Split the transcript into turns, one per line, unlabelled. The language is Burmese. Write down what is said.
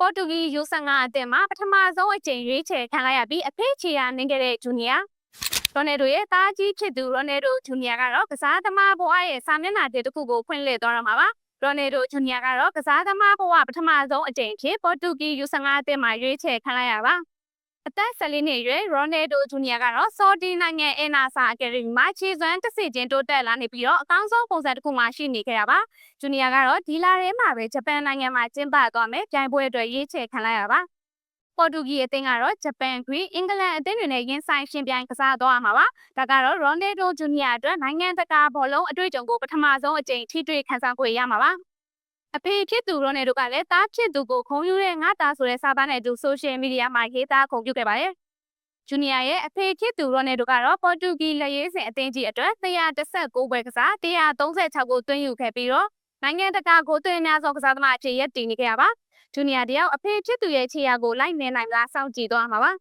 ပေါ်တူဂီ U15 အသင်းမှာပထမဆုံးအကြိမ်ရွေးချယ်ခံလိုက်ရပြီးအဖေချေရနင်းခဲ့တဲ့ဂျူနီယာရိုနယ်ဒိုရဲ့သားကြီးဖြစ်သူရိုနယ်ဒိုဂျူနီယာကတော့ကစားသမားဘဝရဲ့စာမျက်နှာတစ်တစ်ခုကိုဖွင့်လှစ်သွားတော့မှာပါရိုနယ်ဒိုဂျူနီယာကတော့ကစားသမားဘဝပထမဆုံးအကြိမ်ဖြစ်ပေါ်တူဂီ U15 အသင်းမှာရွေးချယ်ခံလိုက်ရပါ အသက်14နှစ်အရွယ်ရိုနယ်ဒိုဂျူနီယာကတော့ဆော်ဒီနိုင်ငံအင်နာဆာအကယ်ဒမီမှာခြေစွမ်းတစ်စစ်ချင်းတိုးတက်လာနေပြီးတော့အကောင်းဆုံးပုံစံတစ်ခုမှရှိနေခဲ့တာပါဂျူနီယာကတော့ဒီလာထဲမှာပဲဂျပန်နိုင်ငံမှာကျင်းပသွားမယ်ပြိုင်ပွဲအတွက်ရွေးချယ်ခံလိုက်ရပါပေါ်တူဂီအသင်းကတော့ဂျပန်၊ဂရိအင်္ဂလန်အသင်းတွေနဲ့ရင်ဆိုင်ရှင်ပြိုင်ကစားသွားမှာပါဒါကတော့ရိုနယ်ဒိုဂျူနီယာအတွက်နိုင်ငံတကာဘောလုံးအတွေ့အကြုံကိုပထမဆုံးအကြိမ်ထိတွေ့ခန်းစားခွင့်ရမှာပါ အဖေဖြစ်သူရိုနယ်ဒိုကလည်းတားဖြစ်သူကိုခုံယူတဲ့ငါသားဆိုတဲ့စာသားနဲ့အတူဆိုရှယ်မီဒီယာမှာရေးသားခုံပြုခဲ့ပါတယ်ဂျူနီယာရဲ့အဖေဖြစ်သူရိုနယ်ဒိုကတော့ပေါ်တူဂီလက်ရေးစင်အသင်းကြီးအတွက်116ပွဲကစား136ကိုသွင်းယူခဲ့ပြီးတော့နိုင်ငံတကာကိုသွင်းများသောကစားသမားအဖြစ်ရပ်တည်နေခဲ့ရပါဂျူနီယာတယောက်အဖေဖြစ်သူရဲ့ခြေရာကိုလိုက်နေနိုင်မလားစောင့်ကြည့်သွားမှာပါ